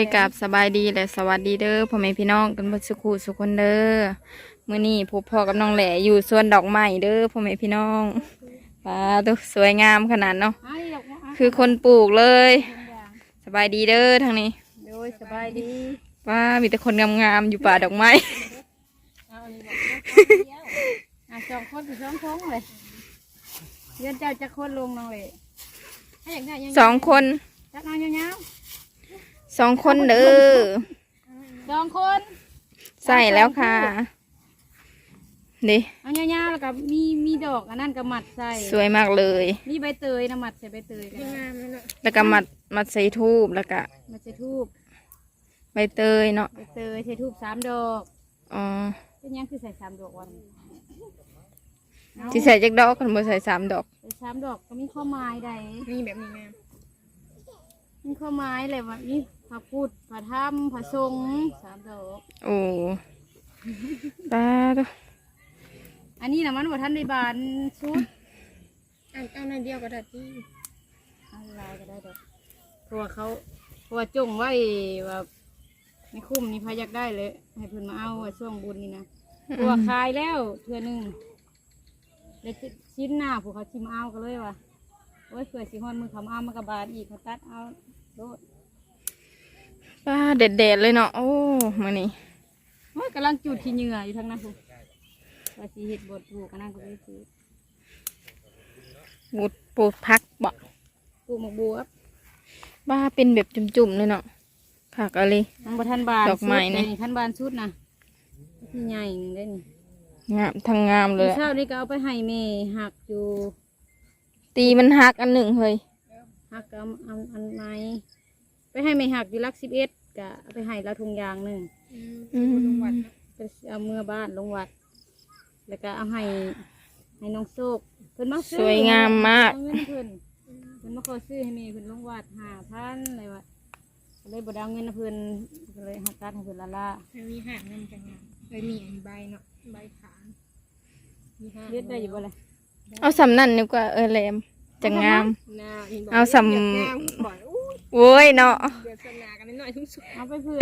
ยกับสบายดีและสวัสดีเด้อพ่อแม่พี่น้องกันเบ่สุขุสุขคนเด้อมื้อนี้พบพ่อกับน้องแหล่อยู่สวนดอกไม้เด้อพ่อแม่พี่น้องป้าตัวสวยงามขนาดเนาะอ้ายดอกไม้คือคนปลูกเลย สบายดีเด้อทางนี้โดยสบายดีป้ามีแต่คนงามๆอยู่ป่าดอกไม้เอาอันนี้บอกอะสองคนคือสองทงเลยเรียนเจ้าจะคนลงน้องเลยถ้าอยากได้ยังสองคนจักเอายาว สองคนเด้อๆสองคนใส่แล้วค่ะดิเอายาวๆแล้วก็มีมีดอกอันนั้นก็มัดใส่สวยมากเลยมีใบเตยนะมัดใส่ใบเตยกันแล้วก็มัดมัดใส่ทูบแล้วก็มัดใส่ทูบใบเตยเนาะใบเตยใส่ทูบสามดอกอ๋อเป็นยังคือใส่สามดอกวันเอาที่ใส่จักดอกกันบ่ใส่สามดอกใส่สามดอกก็มีข้อหมายใดมีแบบนี้ไงมีข้อหมายเลยว่ามี พระพุทธพระธรรมพระสงฆ์สามดอกโอ้ตาตัวอันนี้นะมันว่าท่านได้บานชุดอันเอาในเดียวก็ได้ที่อะไรก็ได้ดอกเพราะว่าเขาเพราะว่าจงไว้ว่าในคุ้มนี่พายักได้เลย ให้เพิ่นมาเอาว่าช่วงบุญนี่นะเพราะว่าขายแล้วเทื่อหนึงเลยชิ้นหน้าพวกเขาชิมาเอาก็เลยว่าโอ้ยเผื่อสิฮอนมือเขามาเอามากระบาดอีกเขาตัดเอาโดด ป้าเด็ดเด็ดๆเลยเนาะโอ้มานี่โอ้ยกำลังจุดขี้เหงื่ออยู่ทางนั้นพูว่าสิเห็ดบดปลูกกันนั่นก็เลยสิบูดปลูกพักบ่ปลูกหมกบัวบ้าเป็นแบบจุ่มๆเลยเนาะผักอะไรมันบ่ทันบานดอกไม้นี่สุทันบานชุดนะที่ใหญ่หนึ่งได้นี่งามทางงามเลยเช้านี่ก็เอาไปให้แม่หักอยู่ ตีมันหักอันหนึ่งเฮ้ยหักเอาอันอันไหนไป ให้แม่หักอยู่รักสิบเอ็ดกะเอาไปให้ละทุงยางหนึ่งอืมไปเอาเมื่อบ้านลงวัด แล้วก็เอาให้ให้น้องโซกเพิ่นมาซื้อสวยงามมากเอเงินเพิ่นเพิ่นมาขอซื้อให้แม่เพิ่นลงวัดห้าพันอะไรวะก็เลยบ่ได้เอาเงินให้เพิ่นก็เลยหักตัดให้เพิ่นละละมีห่างนั่นกันงามเลยมีอันใบเนาะใบขางมีห่างเรียดได้อยู่บ่เลยเอาสำนั่นดีกว่าเออแหลมจะงามหน้าห็นบกเอาสำแบบงามบ่อยอู้ โว้ยเนาะเดือดสนากันนิดหน่อยทุกสุดเอาไปเพื่อ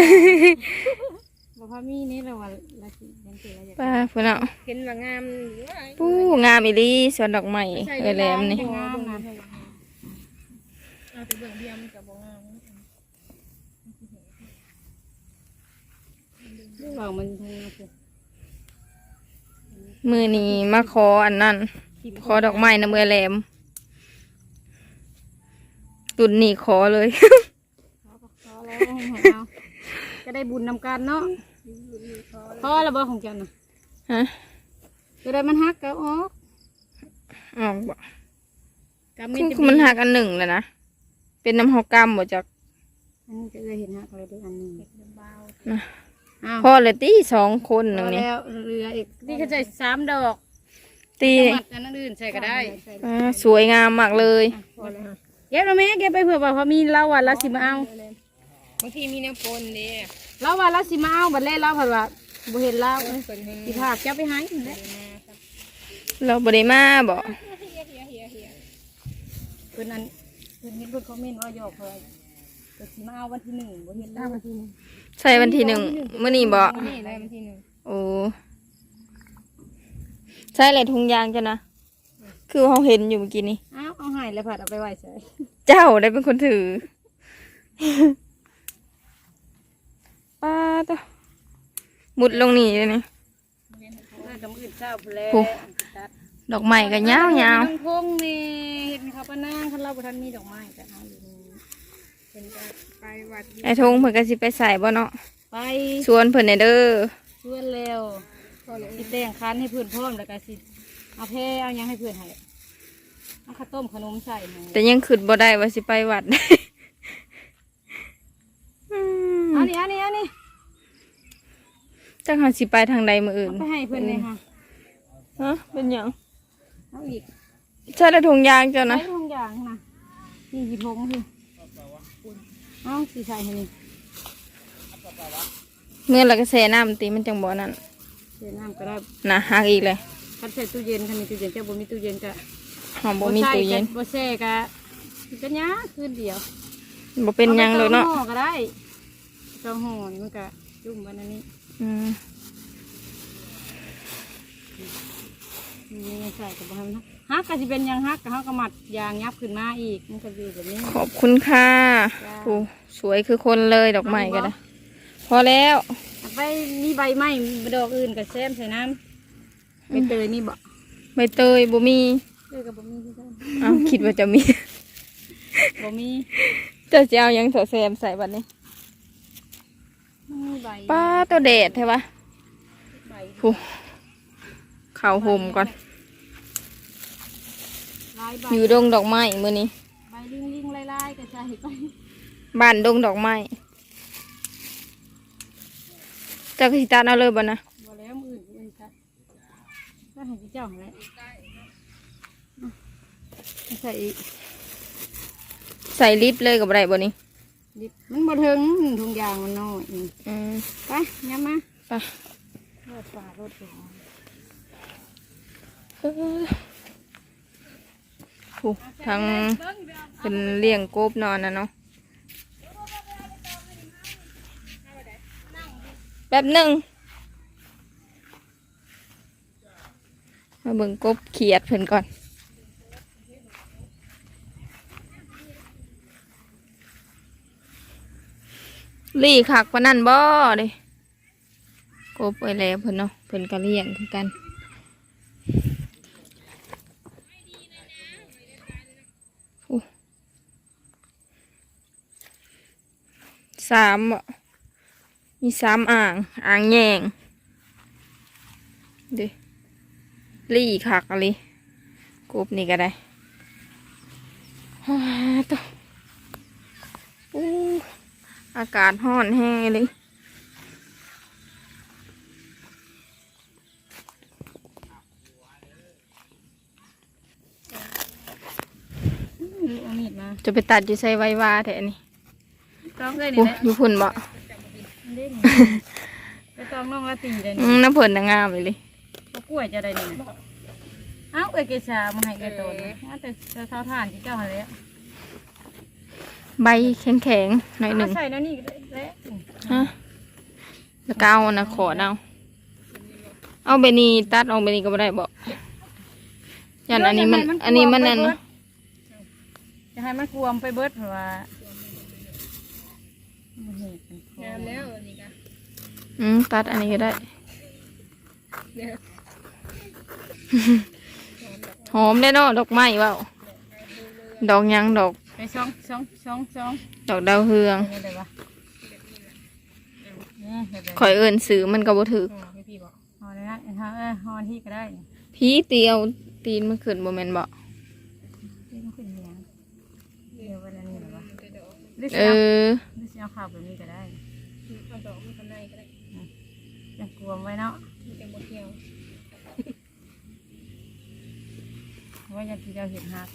บ่พามีนี่ละวันละสิยังเกิดอะไรป้าพูดเนาะเห็นว่างามหรือว่าปู้งามอีหลีสวนดอกไม้เออแหลมนี่งามนะเอาไปเบิ่งเดียวมันกับบ่งามบอกมันทางนั้นสิมือนี้มาขออันนั้น ขอดอกไม้นะมือแหลม ตุนนี่ขอเลยพอแล้วเอาก็ได้บุญนำกันเนาะพอแล้วบ่ของเจ้าน่ะฮะจะได้มันฮักก็ออกออกบ่กำคืมิอจะคือมันหักอันหนึ่งเลยนะ เป็นน้ำหอกกำบ่จากอันนี้จะเลยเห็นฮักอะไรด้วยอันหนึงเบาอ้าวพ่อเลยตีสองคนพหนึ่องนี่แล้วเรืออีกนี่เขาใส่สามดอกตีจังหวัดอันนั้นอื่นใส่ก็ได้อ่าสวยงามมากเลย พอแล้วเก็บแล้วแม่เก็บไปเผื่อว่าพอมีเราว่าเราสิมาเอาบางทีมีแนวปนเด้เราว่าเราสิมาเอาบัดแรกเราผัดว่าบ่เห็นเราเปิดให้สิพากเจ้าไปให้นั่นแหละเราบริมาบ่เพิ่นนั้นเพิ่นเห็นเพิ่นคอมเมนต์ว่าหยอกเพิ่นก็สิมาเอาวันที่หนึ่งบ่เห็นเราวันที่หนึ่งใส่วันที่หนึ่งมื่อนี้บ่นี่เลยบางทีหนึ่งโอ้ใช่เลยทุงยางจ้ะนะ คือเขาเห็นอยู่เมื่อกี้นี้อ้าวเอาให้แล้วผัดเอาไปไว้ใส่เจ้าได้เป็นคนถือป้าตัวมุดลงนี่เลยนี่น่าจะมื้อเช้าพุ่นแหล้วโอ้ดอกไม้ก็ยาวยาวน้องพงนี่เห็นเขาปะนางคันเราบ่ทันมีดอกไม้ก็เอาอยู่นี่เป็นก็ไปวัดไอ้ทงเพิ่นก็สิไปใส่บ่เนาะไปชวนเพิ่นให้เด้อชวนแล้วพอเลยสิแต่งคันให้เพื่อนพร้อมแล้วก็สิเอาแพรเอาหยังให้เพื่อนให้ เอาข้าวต้มขนมใส่ให้แต่ยังขึ้นบ่ได้ว่าสิไปวัด อืมอันนี้อันนี้อันนี้จังหาสิไปทางใดมื้ออื่นเอาไปให้เพื่อนเลยค่ะฮะเป็นหยังเอาอีกใช่แล้วทุงยางจ้ะใช้นะทุกอย่างนะนี่หยิบพงสิเอาสีใส่ให้นี่เมื่อเราก็แช่น้ำตีมันจังบ่นั่นเสียน้ำก็ได้นะหักอีกเลยคันใส่ตู้เย็นคันมีตู้เย็นเจ้าบ่มีตู้เย็นก็ หอมบ่มีตู้เย็นบ่แช่ก็เป็นหยังคืนเดียวบ่เป็นหยังเลยเนาะอไปต้มหม้อก็ได้เจ้าห่อนี่มันก็จุ่มไว้ในนี้อืมนี่ใส่กับบ้านนะฮักก็จะเป็นหยังฮักกับฮักก็มัดยางยับขึ้นมาอีกมันก็อยู่แบบนี้ขอบคุณค่ะจ้าโอ้สวยคือคนเลยดอกไม้กันนะพอแล้วเอาไปมีใบไม้ดอกอื่นกับแซมใส่น้ำไปเตยนี่บ่ใบเตยบ่มี เตยกับบ่มีคือกันเอ้าคิดว่าจะมี บ่มีเจะจะเอาหยังใส่แซมใส่บัดนี้มีใบป้าตัวเดดใช่ปะใบผู้เข่าห่มก่อน ลายใบอยู่ดงดอกไม้มือนี้ ใบลิงลิงๆลายๆก็ใส่ไปบ้านดงดอกไม้เจะกิตาเอาเลยบ่นะบ่แล้วมืออื่นอื่นจ้ะก็ให้เจ้าหั่นแหละเอา ใส่อีกใส่ลิปเลยกับอะไรบ่นี้นิดมันบ่ถึงทุงยางมันน้อยนี่อืมไปย้ำมาไปรถป่ารถสวนเออผู้ทางเป็นเลี้ยงกบนอนนะเนาะแป๊บหนึ่งมาเบิ่งกบเขียดเพิ่นก่อน ลี่คักปะนั่นบ่เด้กบไปแล้วเพิ่นเนาะเพิ่นก็เลี้ยงคือกันสามบ่มีสามอ่าง อ่างแยงเดิลี่คักอะไรกบนี่ก็ได้ฮ่าตัวอู้ อากาศห้อนแห้งเลยเอามีดมาจะไปตัดอยู่ใส่ไว้ว่าแทนี่ต้องเลยโอ้นี่แหละอยู่พุ่นบ่เล่นไปต้องน้องละตีเลยอืนี่มน้ำเพิ่นน่ะงามเลยเลยก็กล้วยจะได้นี่นะเอ้าเอ้ยเกชามาให้แกโตนะเอาแต่เท้าถ่านที่เจ้าหาแล้ว ใบแข็งๆหน่อยหนึ่งเอาใส่แล้วนี่ก็ได้แล้วฮะแล้วก็เอานะขอเอาเอาไปนี่ตัดเอาไปนี่ก็ไม่ได้บอกยันอันนี้มัน อันนี้มันนั่นจะให้มันกวมไปเบิดเพราะว่ามันเห็นเป็นคองามแล้วอันนี้ก็อืมตัดอันนี้ก็ได้เนี่ยหอมได้เนาะดอกไม้เปล่าดอกหยังดอก ไปช่องช่องช่องช่องดอกดาวเฮืองนี่เลยวะนี่เห็นเลยข่อยเอินซื้อมันก็บ่ถึกไม่พี่บอกฮอเลยนะเออเออฮอที่ก็ได้นี่พี่เตียวตีนมันขึ้นบ่แม่นบ่ที่มันขึ้นเนียงเดี๋ยววันนี้เหรอวะแต่ดอกหรือเอสิเอาอหรือสิเอาข้าวแบบนี้ก็ได้เอาดอกมันข้างในก็ได้จะกวมไว้เนาะมันจะหมดเที่ยวว่าอยากที่เราเห็นหัก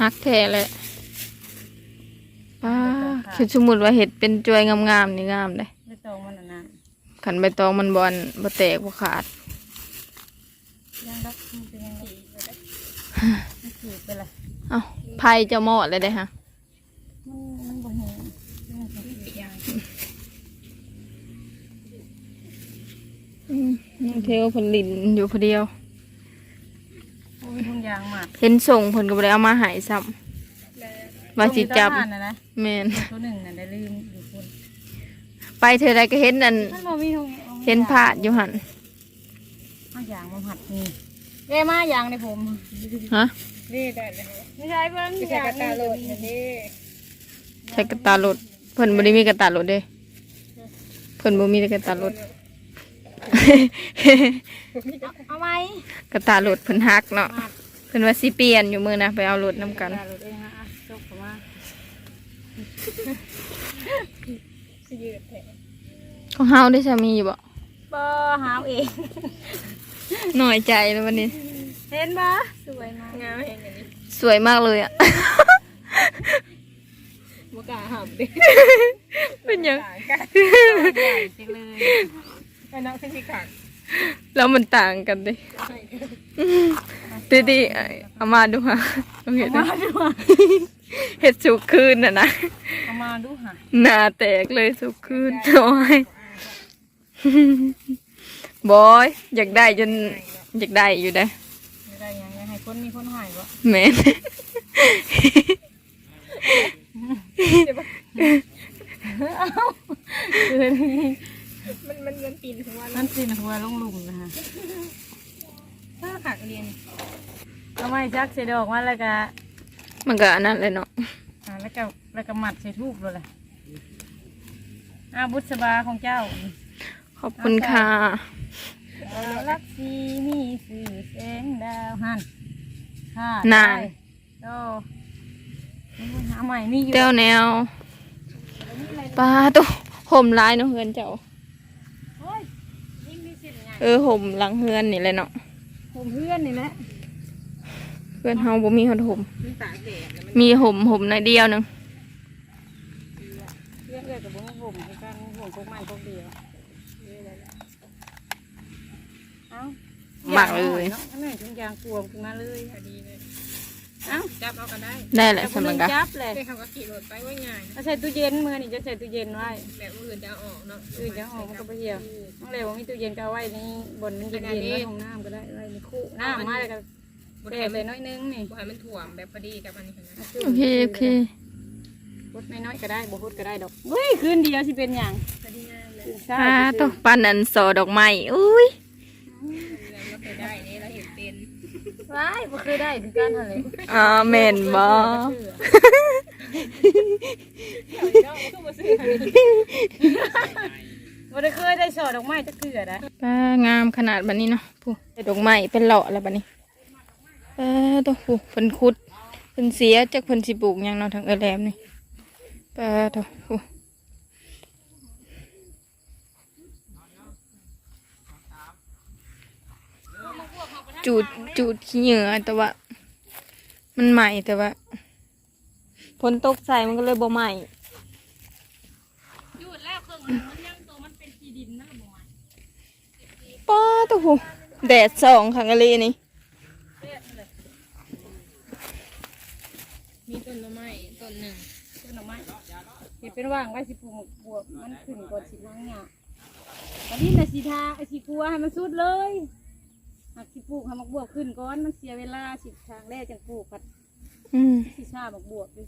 ฮักแท้เลยป้า คือสมมุติว่าเห็ดเป็นจวยงามๆนี่งามเลยไม่ตรงมันน่ะนะขันใบตองมันบอลบ่แตกบ่ขาดยังรักมันเป็นยังไงมันขีดไปละเอ้าไพ่เจะหมอดเลยได้อฮะมันมันบ่เห็นมันบ่เห็นอีกอย่างอืมน้องเทวเพนลินอยู่พอเดียวโอ้ยทุ่งยางมากเห็นส่งผลก็บ่ได้เอามาใหายซ้ำ ว่าสิจับตรงนี้ทหารนะนะแม่นตัวหนึ่งน่ะได้ลืมอยู่คนไปเธอใดก็เห็นนั่นมันบ่มีทุ่งเห็นพาดอยู่หันเอายางมาหัดนี่เอ้มายางในผมฮะนี่ได้เลยไม่ใช่เพิ่นไม่ใช่กระตาโหลดอันนี้ใช้กระตาลดเพิ่นบ่ได้มีกระตาลดเด้เพิ่นบ่มีแต่กระตาลด เอาไหมกระตาลดเพิ่นฮักเนาะเพิ่นว่าสิเปลี่ยนอยู่มื้อนะไปเอารถนํกันตาหลุดเองนะอะจกเข้ามา คือ ยืดแผลของเฮาได้สามีอยู่บ่บ่หาวเองน้อยใจแล้ววันนี้ เห็นบ่สวยมากงามเองอันนี้สวยมากเลยอะ บกล้าหับดิเป็นหยัง ต่างกันใหญ่จังเลยไอ้น้องขึ้นที่ขาดแล้วมันต่างกันดิตีดีๆเอามาดูฮะโอเคมานะด้วย เฮ็ดสุกคืนน่ะนะเอามาดูหะหน้าแตกเลยสุกคืนโอ้ยบอยอยากได้จนอยากได้อยู่เด้อไม่ได้ยังยังให้คนมีคนหายบ่แม่นคือนี่มันมันมันปีนหัวนั่นสินหัวลงหลุมนะฮะถ้าหักเรียนเอาไม้จักใส่ดอกมาแล้วก็ มันก็อันนั้นเลยเนาะอ่าแล้วก็แล้วก็หมัดใส่ทูบเลยแหละอาบุษบาของเจ้าขอบคุณค่ะรักสีมีสื่อแสงดาวหันค่ะนายโตหาใหม่มีอยู่เต้าแนวปลาตัวห่มลายเนาะเฮือนเจ้าโอ้ยยิ่งมีสิทธิ์ไงเออห่มหลังเฮือนนี่แหละเนาะผมเพื่อนนี่แหละ เพื่อนเฮาบ่มีห่มมันตากแดดแล้วมันมีห่มห่มในอยเดียวหนึงเพื่อนเอื้อกับผมผมคือกันผมพกไม้พกเดียวเอ้าหมักเลยนาะอันนี้ถึงยางกลวขึ้นมาเลยพอดีเลยเอ้าจับเอากันได้ได้แหละแต่สำหรับกันจับเลยแต่เขาก็ขี่รถไปว่าง่ายเอาใส่ตู้เย็นมือนี่จะใส่ตู้เย็นไว้ แบบอื่นจะเอาออกเนาะคือจะหอมมันก็ไปเหี่ยว น้องเลวว่ามีตู้เย็นก็เอาไว้ในี่บนมันเย็นๆไว้ของน้ำก็ได้ไว้ในคู่น้ำมาแล้วก็ บดเทให้ใส่มันน้อยนึงนี่บดให้มันถ่วมแบบพอดีกับอันนี้นะโอเคโอเคพดน้อยๆก็ได้บ่พดก็ได้ดอกเฮ้ยคืนเดียวสิเป็นอย่างพอดีงามเลยคืนซ่าปลาตัวปานนันสอดอกไม้อุ้ยแล้วเคยได้นี่เราเห็นเป็นว้ายบ่เคยได้คือการทะเลอ่าแม่นบ่บ่ได้เคยได้ช่อดอกไม้จักเทื่อได้ปลางามขนาดบัดนี้เนาะผู้ได้ดอกไม้เป็นเหล่อแล้วบัดนี้ ปลาตัวผู้เพิ่นขุดเพิ่นเสียจากเพิ่นสิปลูกยังนาะทางเอแหลมนี่ปลาตัวผู้จูดจูดขี้เหงื่อแต่ว่า มันใหม่แต่ว่าฝนตกใส่มันก็เลยบ่ใหม่หยุดแล้วเครื่องมันยังตัวมันเป็นที่ดินนะบ่ป้าตัวหูแดดสองขังกะลีนี่ เฮ็ดเลย มีต้นไม้ต้นหนึ่งต้นดอกไม้เฮ็ดเป็นว่างไว้สิปลูกบวบมันขึ้นก่อนสิล้างหญ้าวันนี้น่ะสิทาไอ้สิกลัวให้มันสุดเลยหากสิปลูกให้มักบวบขึ้นก่อนมันเสียเวลาสิทางแรกจังปลูกผัดอืมสิชาบักบวบดิ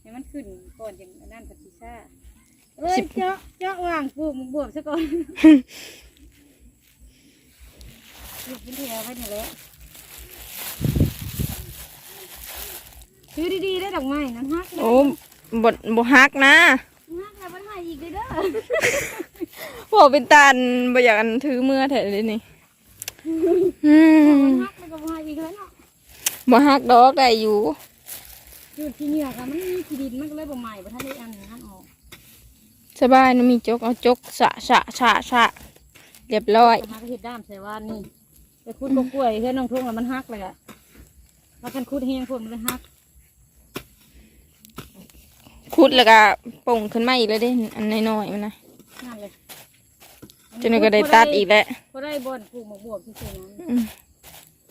ให้มันขึ้นก่อนอย่างนั้นผัดสิชาเอ้ยเจาะเจาะว่างปลูกบักบวบซะก่อนปลูกเป็นแถวไว้นี่แหละ ซื้อดีๆได้ดอกไม้นั้นฮักเลยโอ้บดบฮักนะฮักแล้วมันให้อีกเลยเด้อบอกเป็นตันบ่อยากอันถือเมื่อแถเลยนี่อืมมันฮักแล้วก็บ่ให้อีกแล้วเนาะบ่ฮักดอกได้อยู่อยู่ที่เหนือค่ะมันมีที่ดินมันก็เลยบ่ใหม่บ่ทันได้อันนั้นออกสบายนะมีจกเอาจกสะสะสะสะเรียบร้อยแต่ฮักก็เฮ็ดด้ามใส่ว่านนี่ไปคุดกกล้วยเฮ็ดน้องทุ่งแล้วมันฮักเลยอะพากันคุดแห้งพุ่นมันเลยฮัก ขุดแล้วก็ป่งขึ้นมาอีกแล้วเด้อันน้อยๆมันนะนั่นเลยจนนก็ได้ตัดอีกแล้วก็ได้บอนปลูกหมกบวบที่เฉยนั้นอืม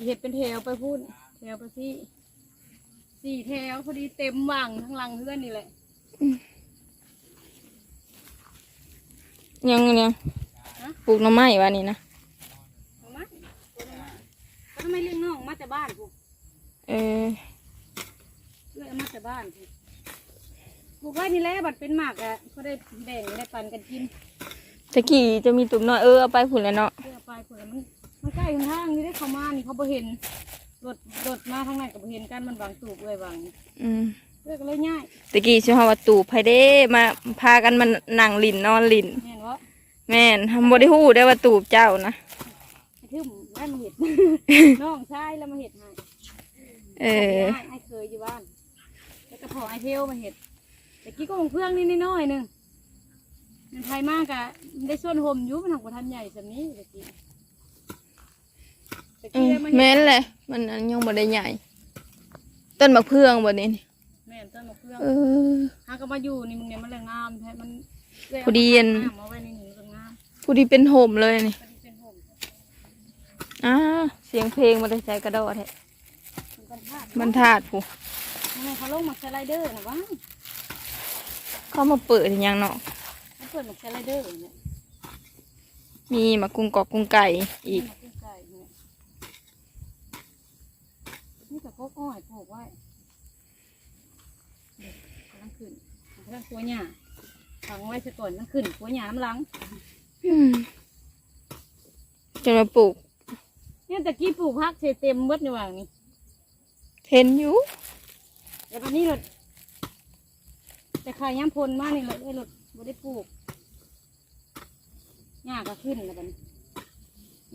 เห็ดเป็นแถวไปพูดแถวไปที่สี่แถวพอดีเต็มว่างทั้งหลังเพื่อนนี่แหละยังยังปลูกหน่อไม้วะนี่นะเอามาก็ทำไมเลี้ยงน้องมาแต่บ้านกูเออเลี้ยงมาแต่บ้านกูป ลูกไว้นี่แหละบัดเป็นหมากอะก็ได้แบ่งได้ปันกันกินตะกี้จะมีตุ่มน้อยเออเอาไปผุนแล้วเนาะเพื่อไปผลมันมันใกล้ทางนี่ได้เข้ามานี่เขาบ่เห็นรถรถมาทางนั้นก็บ่เห็นกันมันวางตูบเลยบางอืมเลือกเลยง่ายตะกี้ชื่อว่าตูบไผเด้มาพากันมานั่งลินนอนลินแม่นวะแม่นทำบ่ได้ฮู้ได้ว่าตูบเจ้านะไอ้ทึมได้มาเห็ด น้องชายแล้วมาเห็ดให้เออ ไอ้ไอ้เคยอยู่บ้านแล้วก็พอไอ้เทลมาเห็ด แต่กี้ก็ของเพื่องนี่น้อยๆหนึงมันไทยมากอะได้ส่วนหมอยู่มันหักกว่าทันใหญ่สำนี้ตะกี้ตะอืกี้มได้มาเห็ดแม่นเลยมันอันยังบ่ได้ใหญ่ ต้นมะเพืองบ่นี่นี่แม่นต้นมะเฟืองเออ หาก็มาอยู่นี่มึงเนี่ยมันเลยงามแท้มันเลยพอดีอันเอามาไว้ในนี้มันก็งามผู้ที่เป็นโหมเลยนี่พอดีเป็นห่มอ่าเสียงเพลงมาได้ใจกระโดดแท้มันกันพลาด บรรทาดผู้มันไมเขาลงมาสไลเดอร์นะวะ เข้ามาเปิดอีหยังเนาะเขาเปิดมาสไลเดอร์เนี่ยมีหมากุ้งกอกกุ้งไก่อีกมาขึ้นไก่เนี่ยนี่กับพวกอ้อยปลูกไว้เด็กกำลังขึ้นกำลังตัวหญ้าฝังไว้ซะก่อนนั่งขึ้นตัวหญ้าน้ำหลังอืมจนมาปลูกเนี่ยตะกี้ปลูกพักเสเต็มเบิดในว่างนี้เห็นอยู่แต่ตอนนี้รถ แต่ขายย้ำพลมากนี่เลยไอ้รถบ่ได้ปลูกหญ้าก็ขึ้นแล้วบัดนี้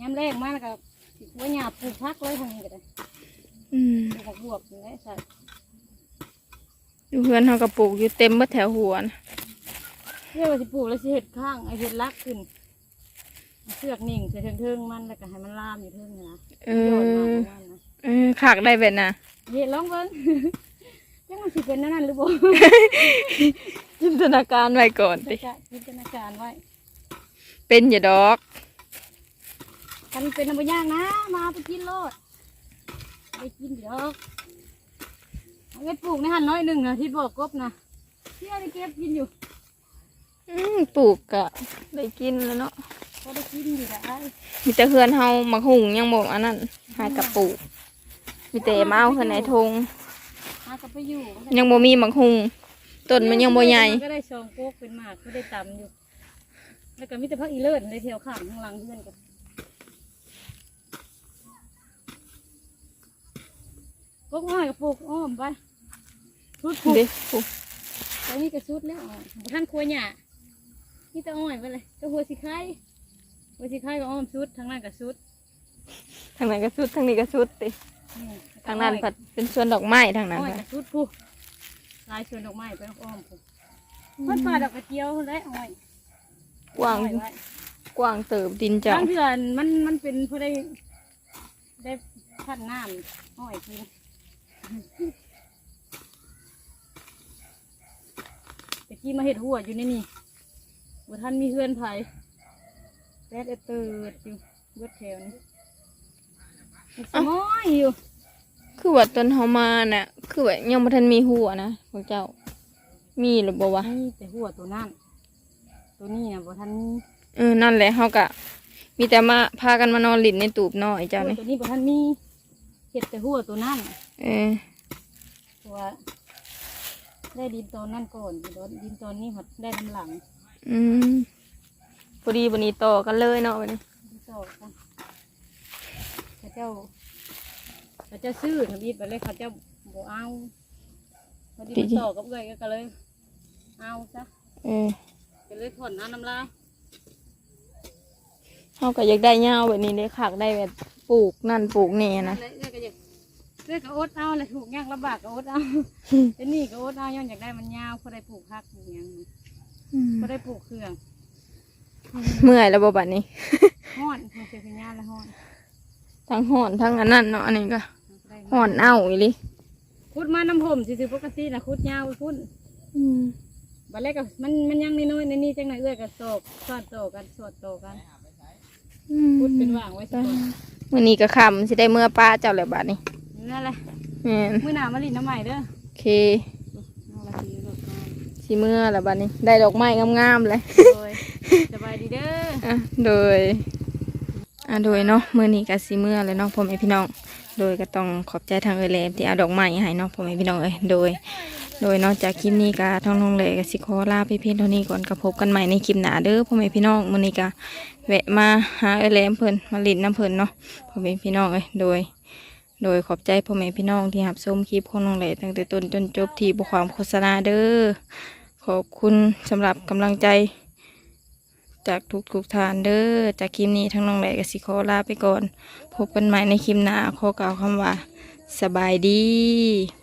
ย้ำแรกมากแล้วก็สิตัวหญ้าปลูกพักเลยทางนี้ก็ได้อืมปลูกผักบวบนี่แหละสัตว์อยู่เพื่อนเขาก็ปลูกอยู่เต็มเบิดแถวหัวนะเรียกว่าสิปลูกแล้วสิเห็ดข้างไอ้เห็ดลักขึ้นเอาเสือกนิ่งใส่เทิงๆมันแล้วก็ให้มันลามอยู่เทิงนี่นะเอโยนมาอ ประมาณนะเออขากได้แบบน่ะ เห็ดร้องเบิ้งยังมัน สิเป็นนั่นนั่นหรือบ่จินตนาการไว้ก่อนติจะจินตนาการไว้ เป็นอย่าดอกกันเป็นน้ำมันย่างนะ มาไปกินโลดไปกินเดี๋ยวเอาไปปลูกในหันน้อยหนึ่งนะที่บอกกบนะเที่ยวได้เก็บกินอยู่อืมปลูกกะได้กินแล้วเนาะก็ได้กินอยู่ได้มีแต่เพื่อนเฮามาหุงยังบอกอันนั้นหายกับปลูกมีแต่มาเอาขึ้นในทงหากับไปอยู่ยังบ่มีหมักหุงต้นมันยังบ่ใหญ่ก็ได้ชองโกกเป็นหมากก็ได้ตำอยู่ แล้วก็มีแต่พักอีเลิศในแถวข้างข้างหลังเพื่อนกันกกอ้อยกับปลูกอ้อมไปชุดปลูกเด้ปลูกตอนนี้ก็ชุดแล้วอะบ่ท่านครัวหยานี่แต่อ้อยไปเลยก็หัวสิไข่หัวสิไข่ก็อ้อมชุดทางนั้นก็ชุดทางนั้นก็สุดทางนี้ก็สุดตินี่ ทางนั้นผัดเป็นสวนดอกไม้ทางนั้นอ้อยค่ะกับชุดผู้ลายสวนดอกไม้ไปอ้อมผู้มันป่าดอกกระเจียวและอ้อยกว้างอ้อยไว้ กว้างเติบดินเจ้าบางเถื่อนมันมันเป็นเพราะได้ได้พัดน้ำอ้อยกินตะกี้มาเห็ดหัวอยู่ในนี่บ่ท่านมีเพื่อนไผแรดเอเติร์ดอยู่เบิดแถวนี้มี สมอยอยู่คือว่าต้นเฮามาน่ะ คือว่ายังบ่ทันมีหัวนะพวกเจ้า มีหรือบ่วะนี่แต่หัวตัวนั่นตัวนี้นะบ่ท่านมีเออนั่นแหละเฮาก็มีแต่มาพากันมานอนหลินในตูบน้อยเจ้าหัวนี่ตัวนี้บ่ท่านมีเห็ดแต่หัวตัวนั่นเออตัวได้ดินตอนนั่นก่อนดินตอนนี้หดได้ลำหลัง อืมพอดีวันนี้ต่อกันเลยเนาะวันนี้ต่อกัน เขาเจ้าเขาเจ้าซื้อทำอีทไปเลยเขาเจ้าโบเอาพอดีมันต่อกับเลยก็เลย เอาซะเออก็เลยถอนน้ำน้ำลายเฮาก็อยากได้หญ้าแบบนี้ได้คักได้แบบปลูกนั่นปลูกนี่นะเลยเลยก็อยากเลยก็อดเอาเลยถูกยากลำบากก็อดเอาแต่นี่ก็อดเอาย้อนอยากได้มันยาวพอได้ปลูกพักอย่างนี้พอได้ปลูกเครื่อง เมื่อยแล้วบ่บัดนี้ห้อนคงเสียพญาและห้อน ทั้งห่อนทั้งอันนั้นเนาะอันนี้ก็ได้ห่อนเอ้าอีหลิคุดมาน้ำผมสิๆปกตินะคุดยาวพุ่นอืมบัดแรกก็มันมันยังน้อยๆในนี่จังหน่อยเอื้อยก็โศกสอดโตกันสอดโตกันคุดเป็นว่างไว้สิก่อนมื้อนี้ก็ค่ำสิได้เมื่อป้าเจ้าแล้วบัดนี้นั่นแหละแม่นมื้อหน้ามาลินน้ำใหม่เด้อโอเคเอาละทีรถมาสิเมื่อแล้วบัดนี้ ได้ดอกไม้งามๆเลยโดยสบายดีเด้อ อะโดย อะโดยเนาะมือนี้ก็สิเมื่อเลยเนาะพ่อแม่พี่น้อง โดยก็ต้องขอบใจทางเอเลมที่เอาดอกไม้ให้เนาะพ่อแม่พี่น้องเอ้ยโดย โดยนอกจากคลิปนี้ก็ท้องน้องเลยก็สิขอลาไปเพียงเท่านี้ก่อนก็พบกันใหม่ในคลิปหน้าเด้อพ่อแม่พี่น้องมือนี้ก็แวะมาหาเอเลมเพิ่นมาลินน้ำเพิ่นเนาะพ่อแม่พี่น้องเอ้ยโดย โดยขอบใจพ่อแม่พี่น้องที่รับชมคลิปของน้องเลยตั้งแต่ต้นจนจบที่บความโฆษณาเด้อขอบคุณสำหรับกำลังใจ จากทุกทุกทานเด้อจากคลิปนี้ทั้งน้องแหลกับสิขอลาไปก่อน พบกันใหม่ในคลิปหน้าขอกล่าวคำว่า สบายดี